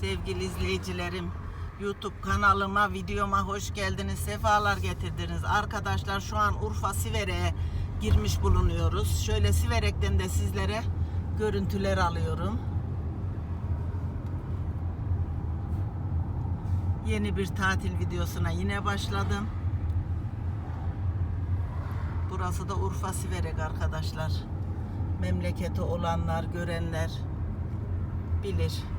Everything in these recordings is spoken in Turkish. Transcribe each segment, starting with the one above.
Sevgili izleyicilerim, YouTube kanalıma, videoma hoş geldiniz, sefalar getirdiniz. Arkadaşlar şu an Urfa Siverek'e girmiş bulunuyoruz. Şöyle Siverek'ten de sizlere görüntüler alıyorum. Yeni bir tatil videosuna yine başladım. Burası da Urfa Siverek arkadaşlar. Memleketi olanlar, görenler bilir.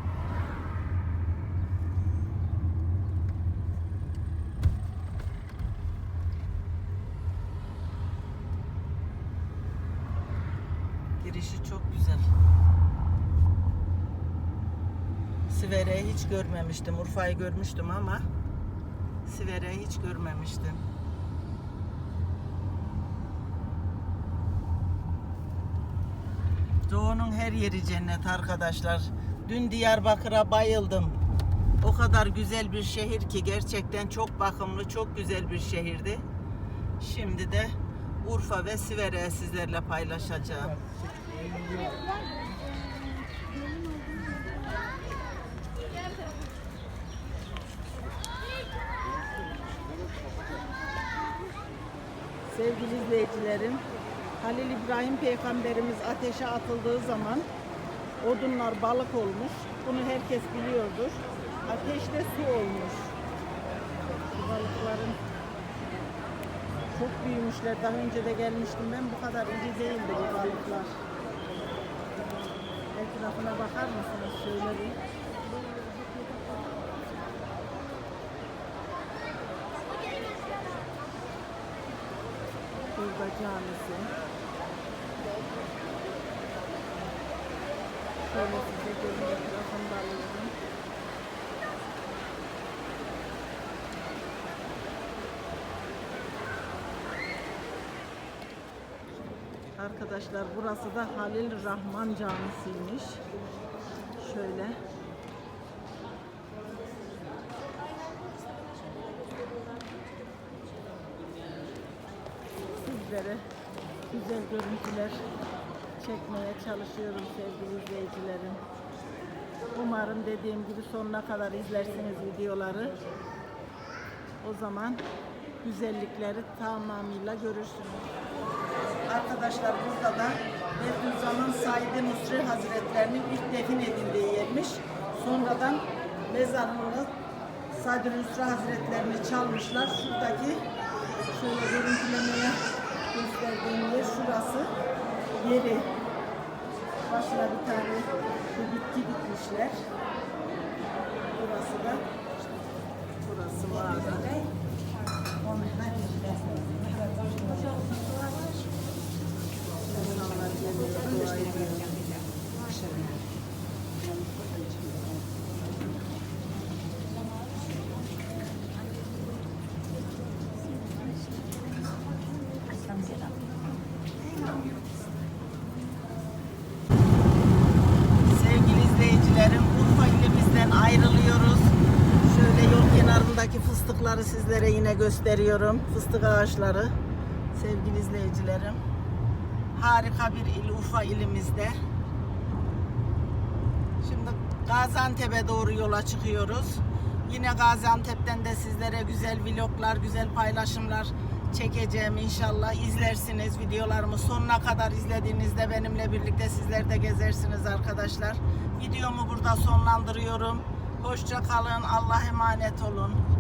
Girişi çok güzel. Siverek'i hiç görmemiştim. Urfa'yı görmüştüm ama Siverek'i hiç görmemiştim. Doğu'nun her yeri cennet arkadaşlar. Dün Diyarbakır'a bayıldım. O kadar güzel bir şehir ki gerçekten çok bakımlı, çok güzel bir şehirdi. Şimdi de Urfa ve Siverek'i sizlerle paylaşacağım. Sevgili izleyicilerim, Halil İbrahim peygamberimiz ateşe atıldığı zaman odunlar balık olmuş. Bunu herkes biliyordur. Ateş de su olmuş. Bu balıkların çok büyümüşler. Daha önce de gelmiştim ben. Bu kadar iri değildi bu balıklar. Etrafına bakar mısınız? Şöyle bir. Burada camisi. Şöyle size görün etrafında alıyorum. Arkadaşlar burası da Halil Rahman Camisi'ymiş. Şöyle. sizlere güzel görüntüler çekmeye çalışıyorum sevgili izleyicilerim. Umarım dediğim gibi sonuna kadar izlersiniz videoları. O zaman güzellikleri tamamıyla görürsünüz. Arkadaşlar burada da Bediüzzaman Said Nusri Hazretlerinin ilk defin edildiği yermiş. Sonradan mezarını Said Nusri Hazretlerini çalmışlar. Şuradaki şöyle görüntülemeye gösterdiğim yer şurası. Yeri. Başına bir tane bir bitki dikmişler. Burası da burası mağaza. Fıstıkları sizlere yine gösteriyorum. Fıstık ağaçları. Sevgili izleyicilerim. Harika bir il Urfa ilimizde. Şimdi Gaziantep'e doğru yola çıkıyoruz. Yine Gaziantep'ten de sizlere güzel vloglar, güzel paylaşımlar çekeceğim inşallah. izlersiniz videolarımı sonuna kadar izlediğinizde benimle birlikte sizler de gezersiniz arkadaşlar. Videomu burada sonlandırıyorum. Hoşça kalın. Allah emanet olun.